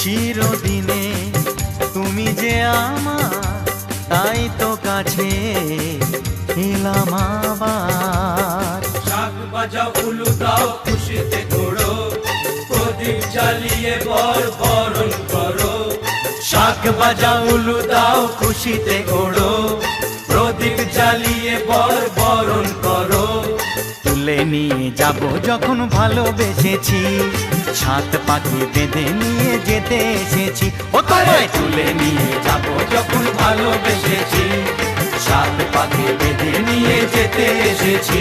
চিরদিনে। তুমি যে আমার, তাই তো কাছে এলাম আবার। শাক বাজা উলু দাও, খুশিতে ঘোড়ো প্রদীপ জ্বালিয়ে বর বরণ করো। শাক বাজা উলু দাও, খুশিতে ওড়ো নিয়ে যাব যখন ভালোবেসেছি। সাত পাখি বেঁধে নিয়ে যেতে এসেছি। ও, তোমায় তুলে নিয়ে যাব যখন ভালোবেসেছি। সাত পাখি বেঁধে নিয়ে যেতে এসেছি।